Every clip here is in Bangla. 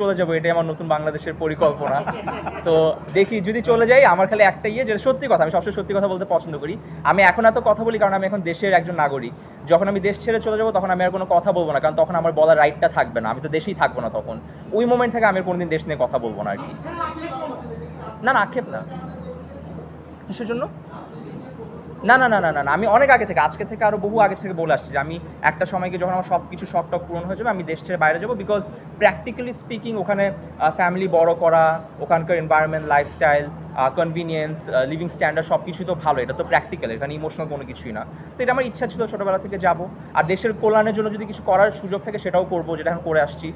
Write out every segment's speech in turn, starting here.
চলে যাব, এটাই আমার নতুন বাংলাদেশের পরিকল্পনা। তো দেখি, যদি চলে যাই, আমার খালি একটা ইয়ে যেটা সত্যি কথা, আমি সবসময় সত্যি কথা বলতে পছন্দ করি। আমি এখন এত কথা বলি কারণ আমি এখন দেশের একজন নাগরিক। যখন আমি দেশ ছেড়ে চলে যাব, তখন আমি আর কোনো কথা বলব না, কারণ তখন আমার বলার রাইটটা থাকবে না। আমি তো দেশেই থাকব না তখন। ওই মোমেন্ট থেকে আমি কোনোদিন দেশ নিয়ে কথা বলব না আর কি। না না, আক্ষেপ না। কিসের জন্য? না না না না না না, আমি অনেক আগে থেকে আজকে থেকে আরও বহু আগে থেকে বলে আসছি যে আমি একটা সময় গিয়ে যখন আমার সব কিছু শখ টক পূরণ হয়ে যাবে আমি দেশ ছেড়ে বাইরে যাব বিকজ প্র্যাকটিক্যালি স্পিকিং ওখানে ফ্যামিলি বড় করা ওখানকার environment lifestyle convenience living standard সব কিছুই তো ভালো এটা তো প্র্যাকটিক্যাল এখানে ইমোশনাল কোনো কিছুই না। তো এটা আমার ইচ্ছা ছিল ছোটোবেলা থেকে যাব আর দেশের কল্যাণের জন্য যদি কিছু করার সুযোগ থাকে সেটাও করব যেটা এখন করে আসছি।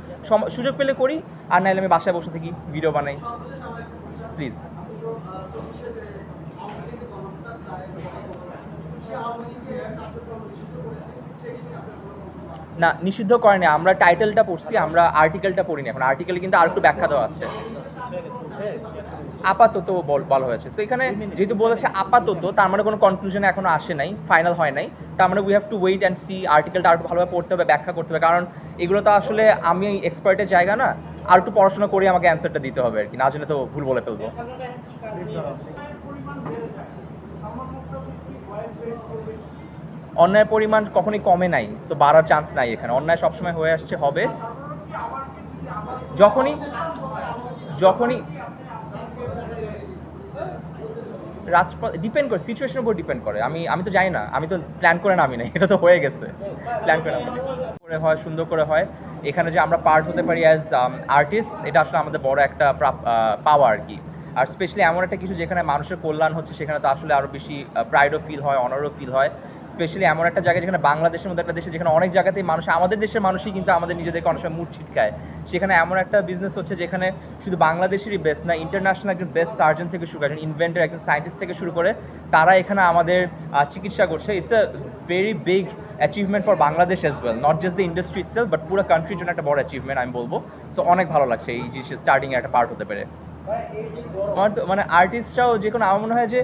সুযোগ পেলে করি আর নাহলে আমি বাসায় বসে থাকি ভিডিও বানাই। প্লিজ না নিষিদ্ধ করেনি। আমরা টাইটেলটা পড়ছি আমরা আর্টিকেলটা পড়িনি এখন। আর্টিকেলে কিন্তু আর একটু ব্যাখ্যা দেওয়া আছে। আপাতত বল- হয়েছে। তো এখানে যেহেতু বলেছে আপাতত তার মানে কোনো কনক্লুশনে এখনও আসে নাই ফাইনাল হয় নাই। তার মানে we have to wait and see আর্টিকেলটা আর একটু ভালোভাবে পড়তে হবে ব্যাখ্যা করতে হবে। কারণ এগুলো তো আসলে আমি এক্সপার্টের জায়গা না আর একটু পড়াশোনা করে আমাকে অ্যান্সারটা দিতে হবে আর কি। না জেনে তো ভুল বলে ফেলব। অন্যায়ের পরিমাণ কখনই কমে নাই সো বাড়ার চান্স নাই এখানে। অন্যায় সবসময় হয়ে আসছে, হবে যখনই যখনই রাজপথ ডিপেন্ড করে সিচুয়েশনের উপর ডিপেন্ড করে। আমি আমি তো জানি না, আমি তো প্ল্যান করে নামি না এটা তো হয়ে গেছে। প্ল্যান করে করে হয়, সুন্দর করে হয়। এখানে যে আমরা পার্ট হতে পারি অ্যাজ আর্টিস্ট এটা আসলে আমাদের বড় একটা পাওয়া আর কি। আর স্পেশালি এমন একটা কিছু যেখানে মানুষের কল্যাণ হচ্ছে, সেখানে তো আসলে আরও বেশি প্রাইডও ফিল হয় অনারও ফিল হয়। স্পেশালি এমন একটা জায়গা যেখানে বাংলাদেশের মধ্যে একটা দেশে, যেখানে অনেক জায়গাতেই মানুষ, আমাদের দেশের মানুষই কিন্তু আমাদের নিজেদেরকে অনেক সময় মুড ছিটকায়। সেখানে এমন একটা বিজনেস হচ্ছে, যেখানে শুধু বাংলাদেশেরই বেস্ট না ইন্টারন্যাশনাল একজন বেস্ট সার্জন থেকে শুরু করে ইনভেন্টার একজন সায়েন্টিস্ট থেকে শুরু করে, তারা এখানে আমাদের চিকিৎসা করছে। It's a very big achievement for Bangladesh as well not just the industry itself but পুরো কান্ট্রির জন্য একটা বড় অ্যাচিভমেন্ট আমি বলব। সো অনেক ভালো লাগছে এই জিনিসের স্টার্টিংয়ে একটা পার্ট হতে পেরে। আমার তো মানে আর্টিস্টরাও যে কোনো আমার মনে হয় যে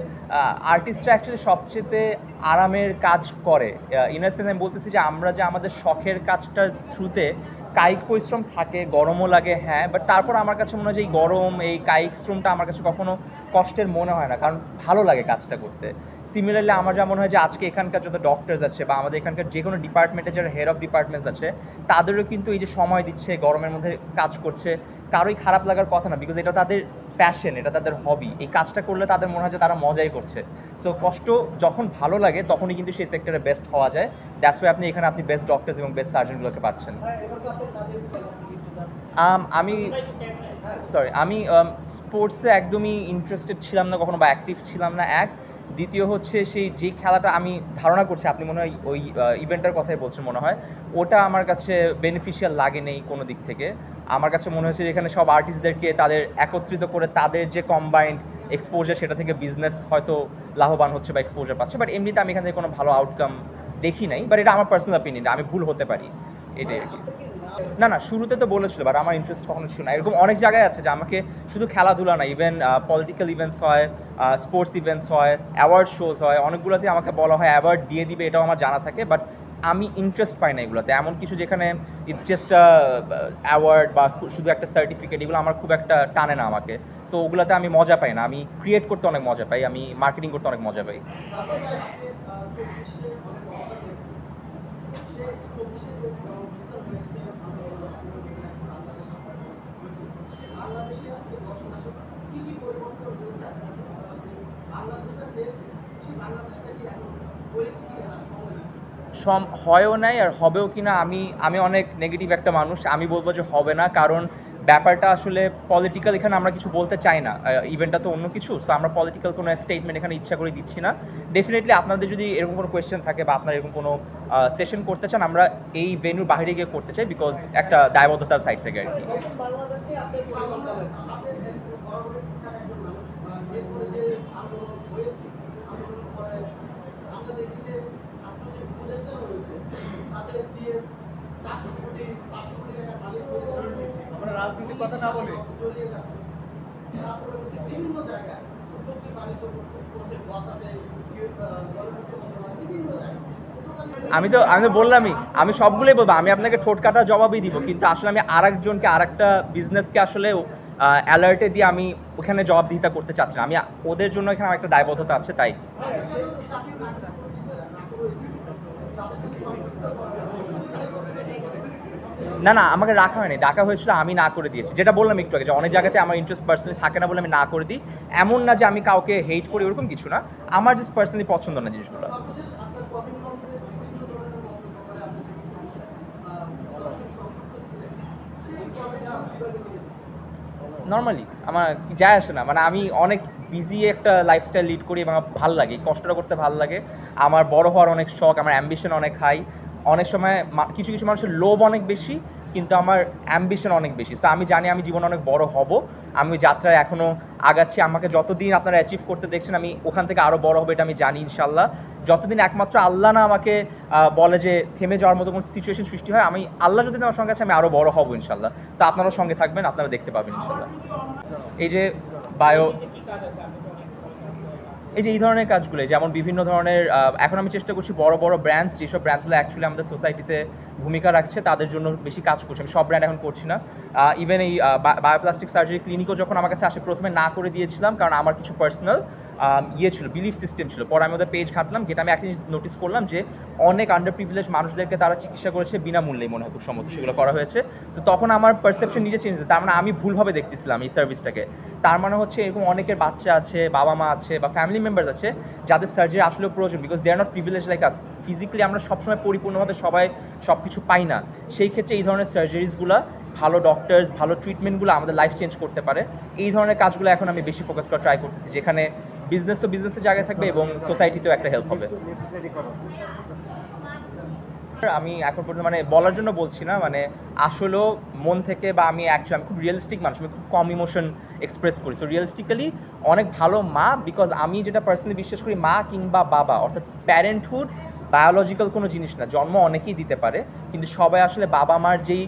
আর্টিস্টরা অ্যাকচুয়ালি সবচেয়ে আরামের কাজ করে। ইনার সেন্স আমি বলতেছি যে, আমরা যে আমাদের শখের কাজটার থ্রুতে কায়িক পরিশ্রম থাকে, গরমও লাগে হ্যাঁ বাট তারপর আমার কাছে মনে হয় যে এই গরম, এই কায়িক শ্রমটা আমার কাছে কখনো কষ্টের মনে হয় না, কারণ ভালো লাগে কাজটা করতে। সিমিলারলি আমার যেমন হয় যে, আজকে এখানকার যত ডক্টরস আছে বা আমাদের এখানকার যে কোনো ডিপার্টমেন্টে যারা হেড অফ ডিপার্টমেন্টস আছে, তাদেরও কিন্তু এই যে সময় দিচ্ছে, গরমের মধ্যে কাজ করছে কারোই খারাপ লাগার কথা না বিকজ এটা তাদের প্যাশন এটা তাদের হবি এই কাজটা করলে তাদের মনে হয় যে তারা মজাই করছে। সো কষ্ট যখন ভালো লাগে, তখনই কিন্তু সেই সেক্টরে বেস্ট হওয়া যায়। দ্যাটস ওয়াই আপনি এখানে আপনি বেস্ট ডক্টরস এবং বেস্ট সার্জনগুলোকে পাচ্ছেন। আমি সরি আমি স্পোর্টসে একদমই ইন্টারেস্টেড ছিলাম না কখনো বা অ্যাক্টিভ ছিলাম না এক। দ্বিতীয় হচ্ছে সেই যে খেলাটা আমি ধারণা করছি, আপনি মনে হয় ওই ইভেন্টের কথাই বলছেন মনে হয়। ওটা আমার কাছে বেনিফিশিয়াল লাগে নেই কোনো দিক থেকে। আমার কাছে মনে হয়েছে এখানে সব আর্টিস্টদেরকে তাদের একত্রিত করে তাদের যে কম্বাইন্ড এক্সপোজার সেটা থেকে বিজনেস হয়তো লাভবান হচ্ছে বা এক্সপোজার পাচ্ছে। বাট এমনিতে আমি এখান থেকে কোনো ভালো আউটকাম দেখি নাই। বাট এটা আমার পার্সোনাল অপিনিয়ন আমি ভুল হতে পারি। এটাই আর কি। না না, শুরুতে তো বলেছিল বাট আমার ইন্টারেস্ট কখনো ছিল না। এরকম অনেক জায়গায় আছে যে আমাকে শুধু খেলাধুলা না ইভেন পলিটিক্যাল ইভেন্টস হয় স্পোর্টস ইভেন্টস হয় অ্যাওয়ার্ড শোজ হয়, অনেকগুলোতে আমাকে বলা হয় অ্যাওয়ার্ড দিয়ে দিবে, এটাও আমার জানা থাকে। বাট আমি ইন্টারেস্ট পাই না এগুলোতে। এমন কিছু যেখানে ইটস জাস্ট অ্যাওয়ার্ড বা শুধু একটা সার্টিফিকেট এগুলো আমার খুব একটা টানে না আমাকে। সো ওগুলোতে আমি মজা পাই না। আমি ক্রিয়েট করতে অনেক মজা পাই। আমি মার্কেটিং করতে অনেক মজা পাই। সম, হয়ও নাই আর হবেও কি না আমি আমি অনেক নেগেটিভ একটা মানুষ, আমি বলব যে হবে না, কারণ ব্যাপারটা আসলে পলিটিক্যাল এখানে আমরা কিছু বলতে চাই না। ইভেন্টটা তো অন্য কিছু সো আমরা পলিটিক্যাল কোনো স্টেটমেন্ট এখানে ইচ্ছা করে দিচ্ছি না। ডেফিনেটলি আপনাদের যদি এরকম কোনো কোয়েশ্চেন থাকে বা আপনারা এরকম কোনো সেশন করতে চান, আমরা এই ভেন্যুর বাইরে গিয়ে করতে চাই বিকজ একটা দায়বদ্ধতার সাইড থেকে আর কি। আমরা রাজনীতির কথা না বলি। তারপরে হচ্ছে বিভিন্ন জায়গায় চুক্তি পালিত করছে করছে ওয়াসাতে গণপূর্ত মন্ত্রণালয় বিভিন্ন জায়গায়। আমি তো আমি বললামই আমি সবগুলোই বলব। আমি আপনাকে ঠোঁট কাটা জবাবই দিব কিন্তু আসলে আমি আর একজনকে আরেকজনকে আরেকটা বিজনেসকে আসলে অ্যালার্টে দিয়ে আমি ওখানে জবাবদিহিতা করতে চাচ্ছি না। আমি ওদের জন্য এখানে আমার একটা দায়বদ্ধতা আছে তাই সেহেতু চাকরি না না করেছি তাদের সাথে সম্পর্কটা সেটাই করে না না, আমাকে রাখা হয়নি। ডাকা হয়েছিল, আমি না করে দিয়েছি। যেটা বললাম একটু আগে, যে অনেক জায়গাতে আমার ইন্টারেস্ট পার্সোনালি থাকে না বলে আমি না করে দিই। এমন না যে আমি কাউকে হেট করি, ওরকম কিছু না। আমার জাস্ট পার্সোনালি পছন্দ না জিনিসগুলো। নর্মালি আমার যায় আসে না। মানে আমি অনেক বিজি একটা লাইফস্টাইল লিড করি এবং আমার ভালো লাগে, কষ্টটা করতে ভালো লাগে। আমার বড় হওয়ার অনেক শখ, আমার অ্যাম্বিশন অনেক হাই অনেক সময় কিছু কিছু মানুষের লোভ অনেক বেশি, কিন্তু আমার অ্যাম্বিশন অনেক বেশি। সো আমি জানি আমি জীবনে অনেক বড় হব। আমি যাত্রায় এখনও আগাচ্ছি, আমাকে যতদিন আপনারা অ্যাচিভ করতে দেখছেন, আমি ওখান থেকে আরও বড় হবে এটা আমি জানি ইনশাল্লাহ যতদিন একমাত্র আল্লাহ না আমাকে বলে যে থেমে যাওয়ার মতো কোনো সিচুয়েশন সৃষ্টি হয়, আমি আল্লাহ যদি আমার সঙ্গে আছে, আমি আরও বড় হব ইনশাল্লাহ তো আপনারাও সঙ্গে থাকবেন, আপনারা দেখতে পাবেন ইনশাল্লাহ এই যে বায়ো এই যে এই ধরনের কাজগুলো যেমন বিভিন্ন ধরনের এখন আমি চেষ্টা করছি বড় বড় ব্র্যান্ডস যেসব ব্র্যান্ডসগুলো অ্যাকচুয়ালি আমাদের সোসাইটিতে ভূমিকা রাখছে, তাদের জন্য বেশি কাজ করছি। আমি সব ব্র্যান্ড এখন করছি না। ইভেন এই বায়োপ্লাস্টিক সার্জারি ক্লিনিকও যখন আমার কাছে আসে, প্রথমে না করে দিয়েছিলাম, কারণ আমার কিছু পার্সোনাল ইয়ে ছিল বিলিফ সিস্টেম ছিল। পরে আমি ওদের পেজ ঘাটলাম যেটা আমি একটা জিনিস নোটিস করলাম যে অনেক আন্ডার প্রিভিলেজ মানুষদেরকে তারা চিকিৎসা করেছে বিনামূল্যেই মনে হয় খুব সম্ভবত সেগুলো করা হয়েছে। তো তখন আমার পারসেপশন নিজে চেঞ্জ তার মানে আমি ভুলভাবে দেখতেছিলাম এই সার্ভিসটাকে তার মানে হচ্ছে এরকম অনেকের বাচ্চা আছে বাবা মা আছে বা ফ্যামিলি মেম্বার্স আছে, যাদের সার্জারি আসলেও প্রয়োজন because they are not privilege like us physically আমরা সবসময় পরিপূর্ণভাবে সবাই সব কিছু পাই না। সেই ক্ষেত্রে এই ধরনের সার্জারিজগুলো ভালো ডক্টরস ভালো ট্রিটমেন্টগুলো আমাদের লাইফ চেঞ্জ করতে পারে। এই ধরনের কাজগুলো এখন আমি বেশি ফোকাস করা ট্রাই করতেছি, যেখানে বিজনেস তো বিজনেসের জায়গায় থাকবে এবং সোসাইটিতেও একটা হেল্প হবে। আমি এখন পর্যন্ত মানে বলার জন্য বলছি না মানে আসলেও মন থেকে বা আমি অ্যাকচুয়ালি আমি খুব রিয়েলিস্টিক মানুষ, আমি খুব কম ইমোশন এক্সপ্রেস করি। সো রিয়েলিস্টিক্যালি অনেক ভালো মা বিকজ আমি যেটা পার্সোনালি বিশ্বাস করি, মা কিংবা বাবা, অর্থাৎ প্যারেন্টহুড বায়োলজিক্যাল কোনো জিনিস না, জন্ম অনেকেই দিতে পারে, কিন্তু সবাই আসলে বাবা মার যেই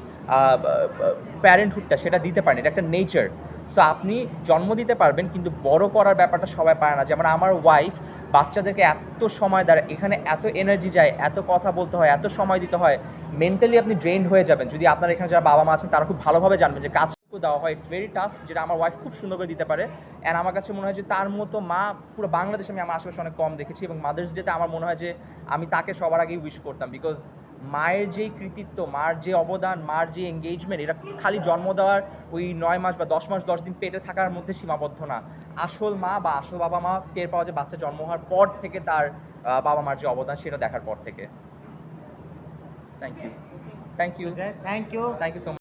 প্যারেন্টহুডটা সেটা দিতে পারেন, এটা একটা নেচার সো আপনি জন্ম দিতে পারবেন, কিন্তু বড় করার ব্যাপারটা সবাই পারে না। যেমন আমার ওয়াইফ বাচ্চাদেরকে এত সময় দ্বারা, এখানে এত এনার্জি যায়, এত কথা বলতে হয়, এত সময় দিতে হয় মেন্টালি আপনি ড্রেন্ড হয়ে যাবেন। যদি আপনার এখানে যারা বাবা মা আছেন, তারা খুব ভালোভাবে জানবেন যে কাজ দেওয়া হয়। ইটস ভেরি টাফ যেটা আমার ওয়াইফ খুব সুন্দর করে দিতে পারে। অ্যান্ড আমার কাছে মনে হয় যে তার মতো মা পুরো বাংলাদেশে আমি আমার আশেপাশে অনেক কম দেখেছি এবং মাদার্স ডেতে আমার মনে হয় যে আমি তাকে সবার আগেই উইশ করতাম বিকজ মায়ের যেই কৃতিত্ব মার যে অবদান মার যে এঙ্গেজমেন্ট এটা খালি জন্ম দেওয়ার ওই নয় মাস বা দশ মাস দশ দিন পেটে থাকার মধ্যে সীমাবদ্ধ না। আসল মা বা আসল বাবা মা টের পাওয়া যায় বাচ্চা জন্ম হওয়ার পর থেকে তার বাবা মার যে অবদান সেটা দেখার পর থেকে। Thank you thank you thank you thank you so